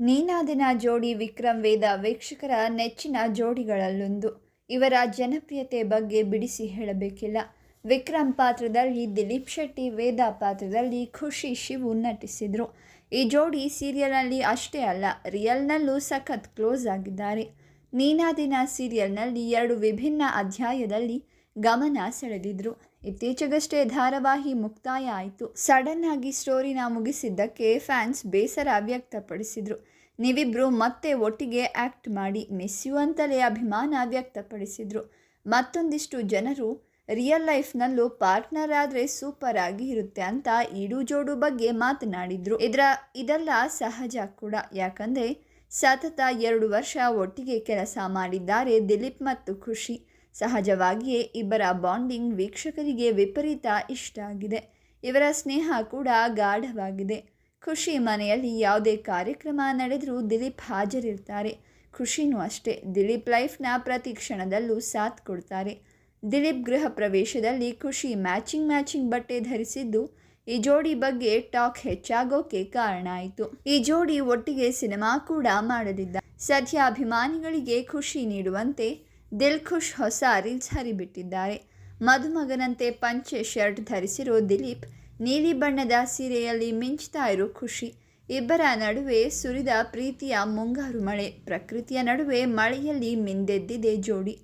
ನೀನಾದಿನ ಜೋಡಿ ವಿಕ್ರಮ್ ವೇದ ವೀಕ್ಷಕರ ನೆಚ್ಚಿನ ಜೋಡಿಗಳಲ್ಲೊಂದು. ಇವರ ಜನಪ್ರಿಯತೆ ಬಗ್ಗೆ ಬಿಡಿಸಿ ಹೇಳಬೇಕಿಲ್ಲ. ವಿಕ್ರಮ್ ಪಾತ್ರದಲ್ಲಿ ದಿಲೀಪ್ ಶೆಟ್ಟಿ, ವೇದ ಪಾತ್ರದಲ್ಲಿ ಖುಷಿ ಶಿವು ನಟಿಸಿದರು. ಈ ಜೋಡಿ ಸೀರಿಯಲ್ನಲ್ಲಿ ಅಷ್ಟೇ ಅಲ್ಲ, ರಿಯಲ್ನಲ್ಲೂ ಸಖತ್ ಕ್ಲೋಸ್ ಆಗಿದ್ದಾರೆ. ನೀನಾದಿನ ಸೀರಿಯಲ್ನಲ್ಲಿ ಎರಡು ವಿಭಿನ್ನ ಅಧ್ಯಾಯದಲ್ಲಿ ಗಮನ ಸೆಳೆದಿದ್ರು. ಇತ್ತೀಚೆಗಷ್ಟೇ ಧಾರಾವಾಹಿ ಮುಕ್ತಾಯ ಆಯಿತು. ಸಡನ್ ಆಗಿ ಸ್ಟೋರಿನ ಮುಗಿಸಿದ್ದಕ್ಕೆ ಫ್ಯಾನ್ಸ್ ಬೇಸರ ವ್ಯಕ್ತಪಡಿಸಿದ್ರು. ನೀವಿಬ್ರು ಮತ್ತೆ ಒಟ್ಟಿಗೆ ಆ್ಯಕ್ಟ್ ಮಾಡಿ ಮಿಸ್ ಯು ಅಂತಲೇ ಅಭಿಮಾನ ವ್ಯಕ್ತಪಡಿಸಿದ್ರು. ಮತ್ತೊಂದಿಷ್ಟು ಜನರು, ರಿಯಲ್ ಲೈಫ್ನಲ್ಲೂ ಪಾರ್ಟ್ನರ್ ಆದರೆ ಸೂಪರ್ ಆಗಿ ಇರುತ್ತೆ ಅಂತ ಈಡು ಜೋಡು ಬಗ್ಗೆ ಮಾತನಾಡಿದ್ರು. ಇದರ, ಇದೆಲ್ಲ ಸಹಜ ಕೂಡ. ಯಾಕಂದರೆ, ಸತತ ಎರಡು ವರ್ಷ ಒಟ್ಟಿಗೆ ಕೆಲಸ ಮಾಡಿದ್ದಾರೆ ದಿಲೀಪ್ ಮತ್ತು ಖುಷಿ. ಸಹಜವಾಗಿಯೇ ಇಬ್ಬರ ಬಾಂಡಿಂಗ್ ವೀಕ್ಷಕರಿಗೆ ವಿಪರೀತ ಇಷ್ಟ ಆಗಿದೆ. ಇವರ ಸ್ನೇಹ ಕೂಡ ಗಾಢವಾಗಿದೆ. ಖುಷಿ ಮನೆಯಲ್ಲಿ ಯಾವುದೇ ಕಾರ್ಯಕ್ರಮ ನಡೆದರೂ ದಿಲೀಪ್ ಹಾಜರಿರ್ತಾರೆ. ಖುಷಿನೂ ಅಷ್ಟೇ. ದಿಲೀಪ್ ಲೈಫ್ನ ಪ್ರತಿ ಕ್ಷಣದಲ್ಲೂ ಸಾಥ್ ಕೊಡ್ತಾರೆ. ದಿಲೀಪ್ ಗೃಹ ಪ್ರವೇಶದಲ್ಲಿ ಖುಷಿ ಮ್ಯಾಚಿಂಗ್ ಮ್ಯಾಚಿಂಗ್ ಬಟ್ಟೆ ಧರಿಸಿದ್ದು ಈ ಜೋಡಿ ಬಗ್ಗೆ ಟಾಕ್ ಹೆಚ್ಚಾಗೋಕೆ ಕಾರಣ ಆಯಿತು. ಈ ಜೋಡಿ ಒಟ್ಟಿಗೆ ಸಿನಿಮಾ ಕೂಡ ಮಾಡಲಿದ್ದ ಸದ್ಯ ಅಭಿಮಾನಿಗಳಿಗೆ ಖುಷಿ ನೀಡುವಂತೆ ದಿಲ್ ಖುಷ್ ಹೊಸ ರೀಲ್ಸ್ ಹರಿಬಿಟ್ಟಿದ್ದಾರೆ. ಮದುಮಗನಂತೆ ಪಂಚೆ ಶರ್ಟ್ ಧರಿಸಿರೋ ದಿಲೀಪ್, ನೀಲಿ ಬಣ್ಣದ ಸೀರೆಯಲ್ಲಿ ಮಿಂಚ್ತಾ ಇರೋ ಖುಷಿ. ಇಬ್ಬರ ನಡುವೆ ಸುರಿದ ಪ್ರೀತಿಯ ಮುಂಗಾರು ಮಳೆ. ಪ್ರಕೃತಿಯ ನಡುವೆ ಮಳೆಯಲ್ಲಿ ಮಿಂದೆದ್ದಿದೆ ಜೋಡಿ.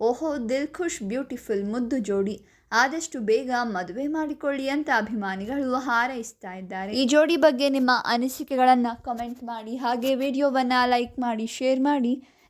ಓಹೋ ದಿಲ್ ಖುಷ್ ಬ್ಯೂಟಿಫುಲ್ ಮುದ್ದು ಜೋಡಿ. ಆದಷ್ಟು ಬೇಗ ಮದುವೆ ಮಾಡಿಕೊಳ್ಳಿ ಅಂತ ಅಭಿಮಾನಿಗಳು ಹಾರೈಸ್ತಾ ಇದ್ದಾರೆ. ಈ ಜೋಡಿ ಬಗ್ಗೆ ನಿಮ್ಮ ಅನಿಸಿಕೆಗಳನ್ನು ಕಮೆಂಟ್ ಮಾಡಿ. ಹಾಗೆ ವಿಡಿಯೋವನ್ನು ಲೈಕ್ ಮಾಡಿ ಶೇರ್ ಮಾಡಿ.